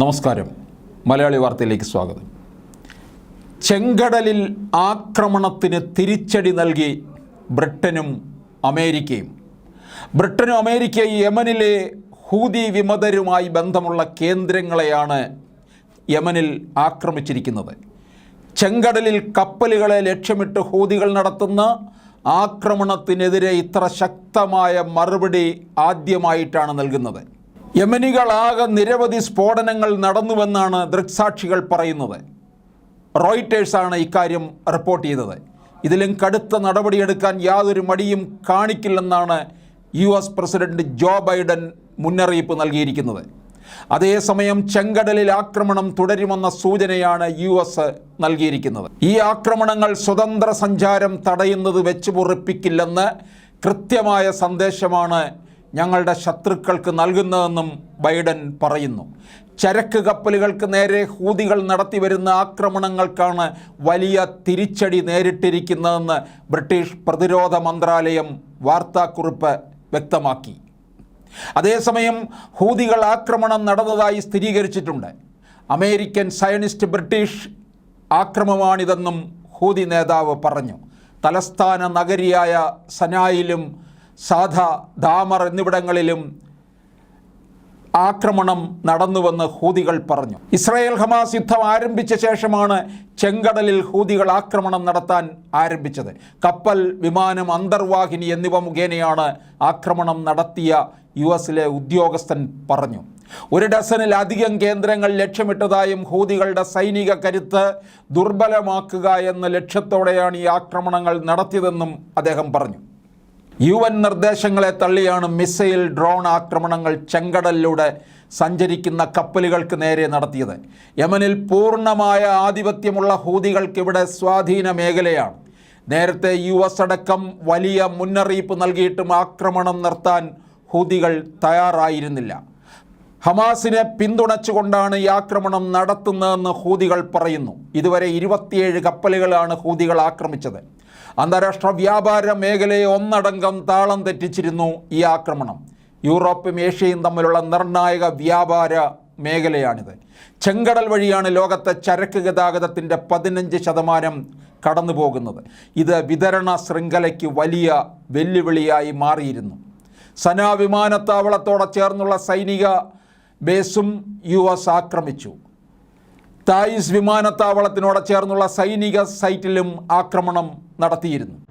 നമസ്കാരം. മലയാളി വാർത്തയിലേക്ക് സ്വാഗതം. ചെങ്കടലിൽ ആക്രമണത്തിന് തിരിച്ചടി നൽകി ബ്രിട്ടനും അമേരിക്കയും. ബ്രിട്ടനും അമേരിക്കയും യമനിലെ ഹൂതി വിമതരുമായി ബന്ധമുള്ള കേന്ദ്രങ്ങളെയാണ് യമനിൽ ആക്രമിച്ചിരിക്കുന്നത്. ചെങ്കടലിൽ കപ്പലുകളെ ലക്ഷ്യമിട്ട് ഹൂതികൾ നടത്തുന്ന ആക്രമണത്തിനെതിരെ ഇത്ര ശക്തമായ മറുപടി ആദ്യമായിട്ടാണ് നൽകുന്നത്. യമനികളാകെ നിരവധി സ്ഫോടനങ്ങൾ നടന്നുവെന്നാണ് ദൃക്സാക്ഷികൾ പറയുന്നത്. റോയിറ്റേഴ്സാണ് ഇക്കാര്യം റിപ്പോർട്ട് ചെയ്തത്. ഇതിലും കടുത്ത നടപടിയെടുക്കാൻ യാതൊരു മടിയും കാണിക്കില്ലെന്നാണ് U S president Joe Biden മുന്നറിയിപ്പ് നൽകിയിരിക്കുന്നത്. അതേസമയം ചെങ്കടലിൽ ആക്രമണം തുടരുമെന്ന സൂചനയാണ് യു എസ് നൽകിയിരിക്കുന്നത്. ഈ ആക്രമണങ്ങൾ സ്വതന്ത്ര സഞ്ചാരം തടയുന്നത് വെച്ച് പൊറിപ്പിക്കില്ലെന്ന് കൃത്യമായ സന്ദേശമാണ് ഞങ്ങളുടെ ശത്രുക്കൾക്ക് നൽകുന്നതെന്നും ബൈഡൻ പറയുന്നു. ചരക്ക് കപ്പലുകൾക്ക് നേരെ ഹൂതികൾ നടത്തിവരുന്ന ആക്രമണങ്ങൾക്കാണ് വലിയ തിരിച്ചടി നേരിട്ടിരിക്കുന്നതെന്ന് ബ്രിട്ടീഷ് പ്രതിരോധ മന്ത്രാലയം വാർത്താക്കുറിപ്പ് വ്യക്തമാക്കി. അതേസമയം ഹൂതികൾ ആക്രമണം നടന്നതായി സ്ഥിരീകരിച്ചിട്ടുണ്ട്. അമേരിക്കൻ സയനിസ്റ്റ് ബ്രിട്ടീഷ് ആക്രമമാണിതെന്നും ഹൂതി നേതാവ് പറഞ്ഞു. തലസ്ഥാന നഗരിയായ സനായിലും സാധ ദാമർ എന്നിവിടങ്ങളിലും ആക്രമണം നടന്നുവെന്ന് ഹൂതികൾ പറഞ്ഞു. ഇസ്രായേൽ ഹമാസ് യുദ്ധം ആരംഭിച്ച ശേഷമാണ് ചെങ്കടലിൽ ഹൂതികൾ ആക്രമണം നടത്താൻ ആരംഭിച്ചത്. കപ്പൽ വിമാനം അന്തർവാഹിനി എന്നിവ മുഖേനയാണ് ആക്രമണം നടത്തിയ യു എസിലെ ഉദ്യോഗസ്ഥൻ പറഞ്ഞു. ഒരു ഡസനിലധികം കേന്ദ്രങ്ങൾ ലക്ഷ്യമിട്ടതായും ഹൂതികളുടെ സൈനിക കരുത്ത് ദുർബലമാക്കുക എന്ന ലക്ഷ്യത്തോടെയാണ് ഈ ആക്രമണങ്ങൾ നടത്തിയതെന്നും അദ്ദേഹം പറഞ്ഞു. യു എൻ നിർദ്ദേശങ്ങളെ തള്ളിയാണ് മിസൈൽ ഡ്രോൺ ആക്രമണങ്ങൾ ചെങ്കടലിലൂടെ സഞ്ചരിക്കുന്ന കപ്പലുകൾക്ക് നേരെ നടത്തിയത്. യമനിൽ പൂർണമായ ആധിപത്യമുള്ള ഹൂതികൾക്കിവിടെ സ്വാധീന മേഖലയാണ്. നേരത്തെ യു എസ് അടക്കം വലിയ മുന്നറിയിപ്പ് നൽകിയിട്ടും ആക്രമണം നിർത്താൻ ഹൂതികൾ തയ്യാറായിരുന്നില്ല. ഹമാസിനെ പിന്തുണച്ചുകൊണ്ടാണ് ഈ ആക്രമണം നടത്തുന്നതെന്ന് ഹൂതികൾ പറയുന്നു. ഇതുവരെ ഇരുപത്തിയേഴ് കപ്പലുകളാണ് ഹൂതികൾ ആക്രമിച്ചത്. അന്താരാഷ്ട്ര വ്യാപാര മേഖലയെ ഒന്നടങ്കം താളം തെറ്റിച്ചിരുന്നു ഈ ആക്രമണം. യൂറോപ്പും ഏഷ്യയും തമ്മിലുള്ള നിർണായക വ്യാപാര മേഖലയാണിത്. ചെങ്കടൽ വഴിയാണ് ലോകത്തെ ചരക്ക് ഗതാഗതത്തിന്റെ പതിനഞ്ച് ശതമാനം കടന്നു പോകുന്നത് ഇത് വിതരണ ശൃംഖലയ്ക്ക് വലിയ വെല്ലുവിളിയായി മാറിയിരുന്നു. സന വിമാനത്താവളത്തോടെ ചേർന്നുള്ള സൈനിക ബേസും യു എസ് ആക്രമിച്ചു. തായിസ് വിമാനത്താവളത്തിനോട് ചേർന്നുള്ള സൈനിക സൈറ്റിലും ആക്രമണം നടത്തിയിരുന്നു.